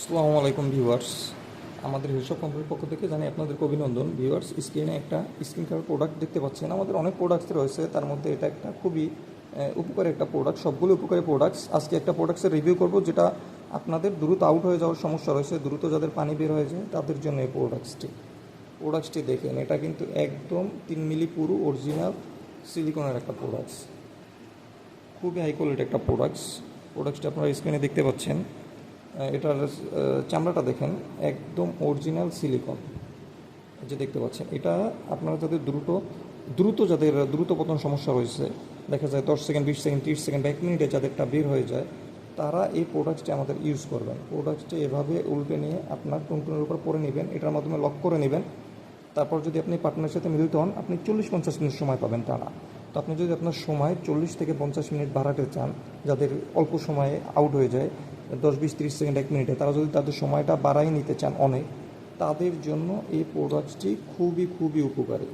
আসসালামু আলাইকুম ভিউয়ার্স। আমাদের হিসাব কোম্পানির পক্ষ থেকে জানি আপনাদেরকে অভিনন্দন। ভিউয়ার্স, স্ক্রিনে একটা স্ক্রিন কার প্রোডাক্ট দেখতে পাচ্ছেন। আমাদের অনেক প্রোডাক্টস রয়েছে। তার মধ্যে এটা একটা খুবই উপকারী একটা প্রোডাক্ট সবগুলো উপকারী প্রোডাক্টস আজকে একটা প্রোডাক্টসের রিভিউ করব যেটা আপনাদের দ্রুত আউট হয়ে যাওয়ার সমস্যা রয়েছে। দ্রুত যাদের পানি বের হয়ে যায়, তাদের জন্য এই প্রোডাক্টসটি প্রোডাক্টসটি দেখেন, এটা কিন্তু একদম তিন মিলি পুরো অরিজিনাল সিলিকনের একটা প্রোডাক্টস খুবই হাই কোয়ালিটি একটা প্রোডাক্টস প্রোডাক্টসটি আপনারা স্ক্রিনে দেখতে পাচ্ছেন। এটার চামড়াটা দেখেন, একদম অরিজিনাল সিলিকন যে দেখতে পাচ্ছেন, এটা আপনারা যাদের দ্রুত দ্রুত যাদের দ্রুত পতন সমস্যা রয়েছে, দেখা যায় দশ সেকেন্ড, বিশ সেকেন্ড, তিরিশ সেকেন্ড এক মিনিটে যাদেরটা বের হয়ে যায়, তারা এই প্রোডাক্টটি আমাদের ইউজ করবেন। প্রোডাক্টটি এভাবে উল্টে নিয়ে আপনার টুনটুনের উপর পরে নেবেন, এটার মাধ্যমে লক করে নেবেন। তারপর যদি আপনি পার্টনারের সাথে মিলিত হন, আপনি চল্লিশ পঞ্চাশ মিনিট সময় পাবেন টানা তো আপনি যদি আপনার সময় চল্লিশ থেকে পঞ্চাশ মিনিট বাড়াতে চান, যাদের অল্প সময়ে আউট হয়ে যায় দশ বিশ তিরিশ সেকেন্ড, এক মিনিটে। তারা যদি তাদের সময়টা বাড়াই নিতে চান অনেক, তাদের জন্য এই প্রোডাক্টসটি খুবই খুবই উপকারী।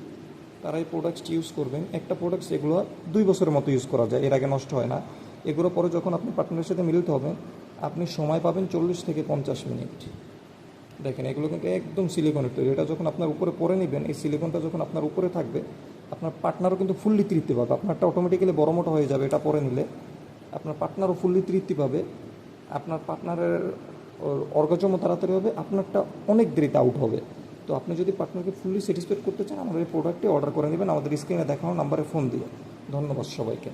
তারা এই প্রোডাক্টসটি ইউজ করবেন। একটা প্রোডাক্টস এগুলো দুই বছরের মতো ইউজ করা যায়। এর আগে নষ্ট হয় না। এগুলো পরে যখন আপনি পার্টনারের সাথে মিলিত হবেন, আপনি সময় পাবেন চল্লিশ থেকে পঞ্চাশ মিনিট। দেখেন, এগুলো কিন্তু একদম সিলিকনের তৈরি। এটা যখন আপনার উপরে পরে নেবেন, এই সিলিকনটা যখন আপনার উপরে থাকবে, আপনার পার্টনারও কিন্তু ফুললি তৃপ্তি পাবে। আপনারটা অটোমেটিক্যালি বড় মোটো হয়ে যাবে এটা পরে নিলে। আপনার পার্টনারও ফুললি তৃপ্তি পাবে। আপনার পার্টনারের অর্গজম তাড়াতাড়ি হবে, আপনারটা অনেক দেরিতে আউট হবে। তো আপনি যদি পার্টনারকে ফুললি স্যাটিসফাইড করতে চান, আমাদের এই প্রোডাক্টটি অর্ডার করে নেবেন, আমাদের স্ক্রিনে দেখানো নাম্বারে ফোন দিয়ে। ধন্যবাদ সবাইকে।